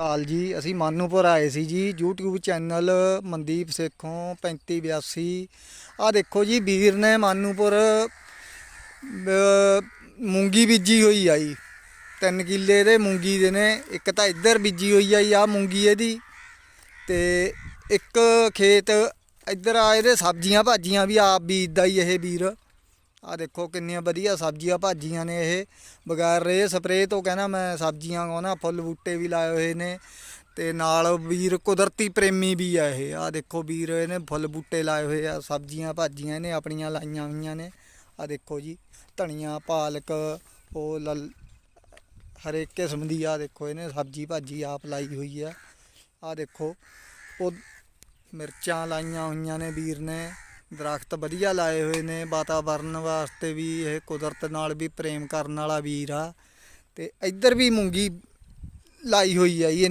ਕਾਲ ਜੀ, ਅਸੀਂ ਮਾਨੂਪੁਰ ਆਏ ਸੀ ਜੀ, YouTube ਚੈਨਲ ਮਨਦੀਪ ਸੇਖੋਂ 3582 ਆ ਦੇਖੋ ਜੀ, ਵੀਰ ਨੇ ਮਾਨੂਪੁਰ ਮੂੰਗੀ ਬੀਜੀ ਹੋਈ ਆ ਜੀ। ਤਿੰਨ ਕਿੱਲੇ ਦੇ ਮੂੰਗੀ ਦੇ ਨੇ, ਇੱਕ ਤਾਂ ਇੱਧਰ ਬੀਜੀ ਹੋਈ ਆ ਜੀ ਆ ਮੂੰਗੀ ਇਹਦੀ। ਤੇ ਇੱਕ ਖੇਤ ਇੱਧਰ ਆ, ਇਹਦੇ ਸਬਜ਼ੀਆਂ ਭਾਜੀਆਂ ਵੀ ਆਪ ਬੀਜਦਾ ਹੀ ਇਹ ਵੀਰ। ਆ ਦੇਖੋ ਕਿੰਨੀਆਂ ਵਧੀਆ ਸਬਜ਼ੀਆਂ ਭਾਜੀਆਂ ਨੇ ਇਹ। ਬਗੈਰ ਰੇ ਸਪਰੇਅ ਤੋਂ ਕਹਿੰਦਾ ਮੈਂ ਸਬਜ਼ੀਆਂ ਗਾਉਣਾ ਫੁੱਲ ਬੂਟੇ ਵੀ ਲਾਏ ਹੋਏ ਨੇ ਤੇ ਨਾਲ ਵੀਰ ਕੁਦਰਤੀ ਪ੍ਰੇਮੀ ਵੀ ਆ ਇਹ। ਆ ਦੇਖੋ ਵੀਰ, ਇਹਨੇ ਫੁੱਲ ਬੂਟੇ ਲਾਏ ਹੋਏ ਆ, ਸਬਜ਼ੀਆਂ ਭਾਜੀਆਂ, ਇਹਨੇ ਆਪਣੀਆਂ ਲਾਈਆਂ ਹੋਈਆਂ ਨੇ। ਆ ਦੇਖੋ ਜੀ, ਧਨੀਆ, ਪਾਲਕ, ਉਹ ਲਲ, ਹਰੇਕ ਕਿਸਮ ਦੀ ਆ ਦੇਖੋ ਇਹਨੇ ਸਬਜ਼ੀ ਭਾਜੀ ਆਪ ਲਾਈ ਹੋਈ ਆ। ਆ ਦੇਖੋ, ਉਹ ਮਿਰਚਾਂ ਲਾਈਆਂ ਹੋਈਆਂ ਨੇ ਵੀਰ ਨੇ। ਦਰਖਤ ਵਧੀਆ ਲਾਏ ਹੋਏ ਨੇ, ਵਾਤਾਵਰਨ ਵਾਸਤੇ ਵੀ ਇਹ ਕੁਦਰਤ ਨਾਲ ਵੀ, ਪ੍ਰੇਮ ਕਰਨ ਵਾਲਾ ਵੀਰ ਆ। ਤੇ ਇੱਧਰ ਵੀ ਮੂੰਗੀ ਲਾਈ ਹੋਈ ਆ ਜੀ।